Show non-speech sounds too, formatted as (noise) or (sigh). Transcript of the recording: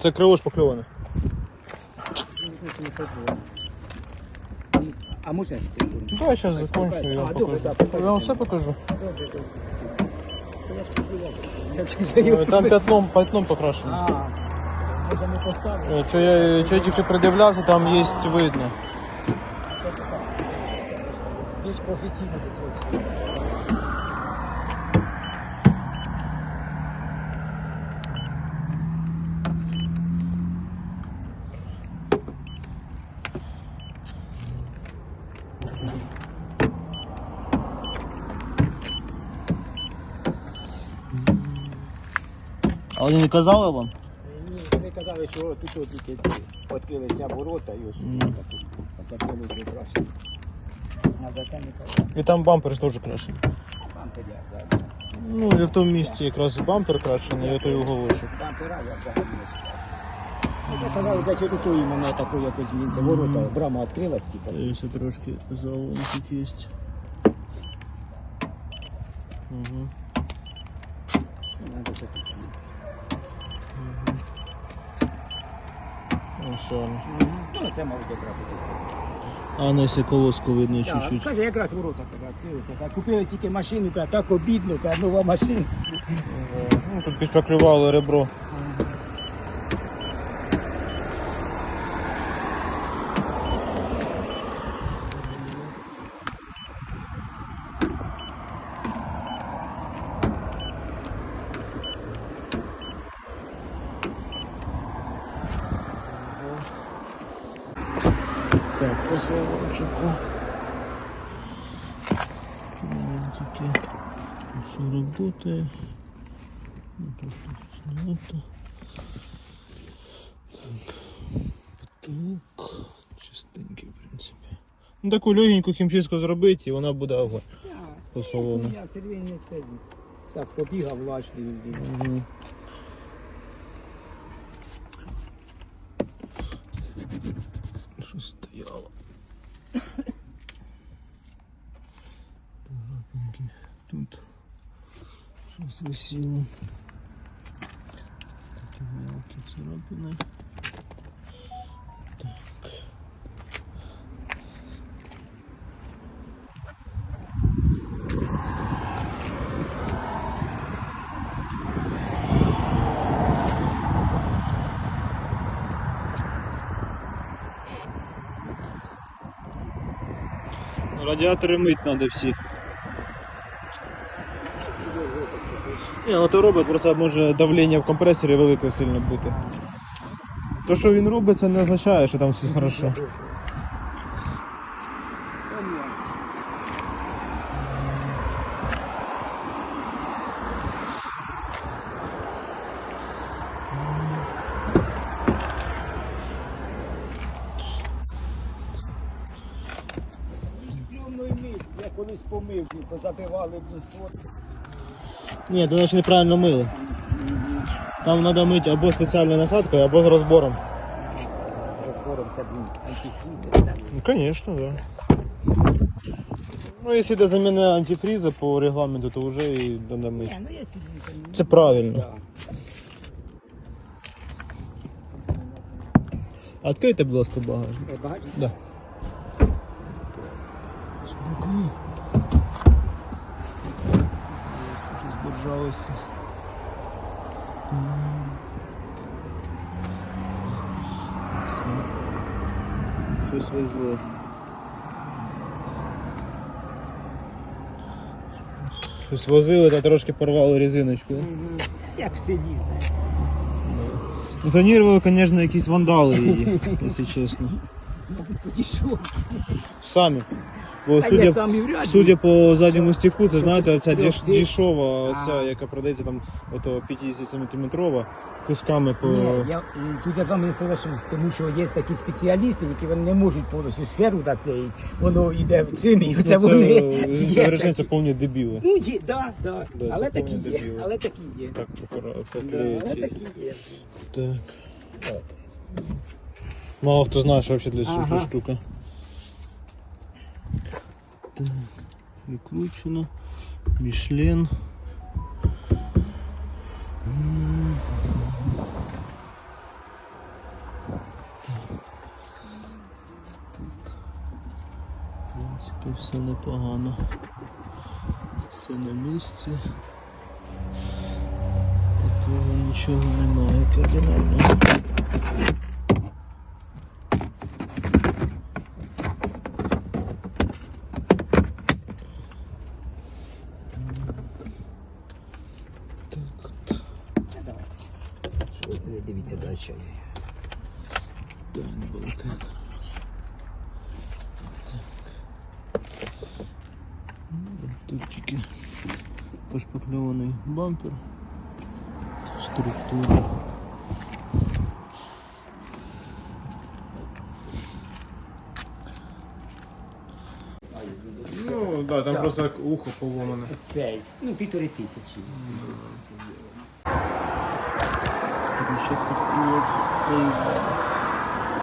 Це криво шпакльоване. А можна? Ну, я зараз закончу і вам покажу. Я вам все покажу. Я. Я Е, Там п'ятном, п'ятном покрашено. Поставив. Е, Що я, що я тільки придивлявся, там є видно. Більш професійно до А вони не казали вам? Ні, вони казали, що тут от тільки ці відкрилися ворота і ось тут тут. Закрили краще. А за те не казали. І там бампер ж теж крашений. Там піде зараз. Ну, і в тому місці якраз бампер крашений, і той уголочок. Там пора, я взагалі не сюди. Ну, казали, десь отут іменно таку якось зміниться. Ворота, брама відкрилась, типу. Дивіться, трошки заломчик є. Угу. Надо тут. Воно. Ну, це мабуть якраз. А на ся колоску видно чуть-чуть. Каже, якраз ворота коли Купили тільки машину, так обідно, та нова машина. Ну, тут підшпаклювали ребро. Так, по салончику. Моментики. Все работает. Ну. Так. Потолок. Чистенький, в принципі. Ну, таку легеньку хімчистку зробити, і вона буде огонь по салону. Я Сергій не це. Так, побігав влажний. Мгм. Що стояло? Аккуратненько. Тут щось висіло. Такі мелкі царапини. Радіатори мить треба всі. Ні, то робить, просто може давлення в компресорі велике сильно бути. То, що він робить, це не означає, що там все хорошо. Я колись помив, позабивали блін сотки. Ні, то значить неправильно мили. Там треба мити або спеціальною насадкою, або з розбором. Розбором це блін антифрізи. Ну, конечно, да. Ну, якщо до заміни антифріза по регламенту, то вже і треба мити. Ні, ну я сидів. там, Це правильно. Відкрийте, будь ласка, багажник. Е, Багажник? Да. Щось держалося. Щось везли. Щось возили та трошки порвали резиночку. Мгм. Як в селі, знаєш. Ну, тонірували, звісно, якісь вандали її, (laughs) якщо чесно. Підійшов. Самі. Бо судя, я сам і вряд ли. судя по задньому стіку, це знаєте, ця деш, дешова, ця, А. яка продається там ото 50 сантиметрова кусками по. Ні, я, тут я з вами не соглашусь, тому що є такі спеціалісти, які вони не можуть повністю сферу наклеїти. Воно йде в цим, і Ну, це вони. (laughs) є Гречани це повні дебіли. Ну, є, да, да. Да, але такі є, але такі є. Так, покра- Да, але такі є. Так. Мало хто знає, що взагалі для ага. цього штука. Так, Викручено. Мішлен. принципі, все непогано. Все на місці. Такого нічого немає кардинального. Дивіться далі. Так, болти. Тут тільки пошпакльований бампер. Структура. Ну, да, там Так. просто як ухо поломане. Цей. Ну, півтори тисячі. Deixa que tudo